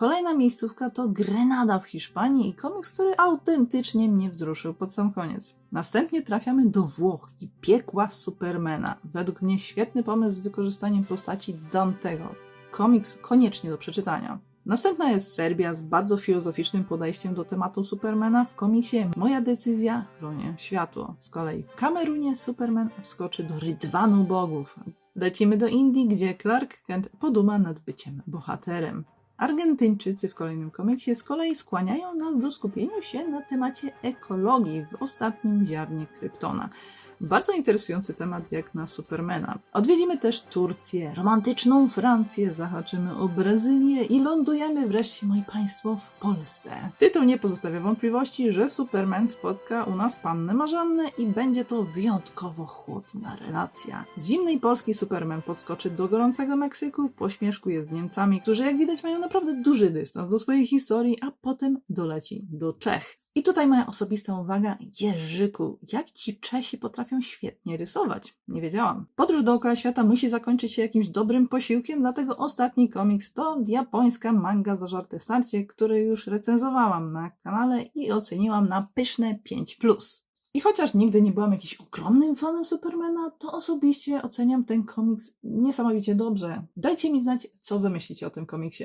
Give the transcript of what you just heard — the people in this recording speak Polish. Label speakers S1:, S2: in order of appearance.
S1: Kolejna miejscówka to Grenada w Hiszpanii i komiks, który autentycznie mnie wzruszył pod sam koniec. Następnie trafiamy do Włoch i piekła Supermana. Według mnie świetny pomysł z wykorzystaniem postaci Dantego. Komiks koniecznie do przeczytania. Następna jest Serbia z bardzo filozoficznym podejściem do tematu Supermana w komiksie Moja decyzja chronię światło. Z kolei w Kamerunie Superman wskoczy do rydwanu bogów. Lecimy do Indii, gdzie Clark Kent poduma nad byciem bohaterem. Argentyńczycy w kolejnym komiksie z kolei skłaniają nas do skupienia się na temacie ekologii w ostatnim ziarnie Kryptona. Bardzo interesujący temat jak na Supermana. Odwiedzimy też Turcję, romantyczną Francję, zahaczymy o Brazylię i lądujemy wreszcie, moi państwo, w Polsce. Tytuł nie pozostawia wątpliwości, że Superman spotka u nas pannę Marzannę i będzie to wyjątkowo chłodna relacja. Z zimnej Polski Superman podskoczy do gorącego Meksyku, pośmieszkuje z Niemcami, którzy jak widać mają naprawdę duży dystans do swojej historii, a potem doleci do Czech. I tutaj moja osobista uwaga, Jerzyku, jak ci Czesi potrafią świetnie rysować? Nie wiedziałam. Podróż dookoła świata musi zakończyć się jakimś dobrym posiłkiem, dlatego ostatni komiks to japońska manga Zażarte Starcie, który już recenzowałam na kanale i oceniłam na pyszne 5+. I chociaż nigdy nie byłam jakimś ogromnym fanem Supermana, to osobiście oceniam ten komiks niesamowicie dobrze. Dajcie mi znać, co wy myślicie o tym komiksie.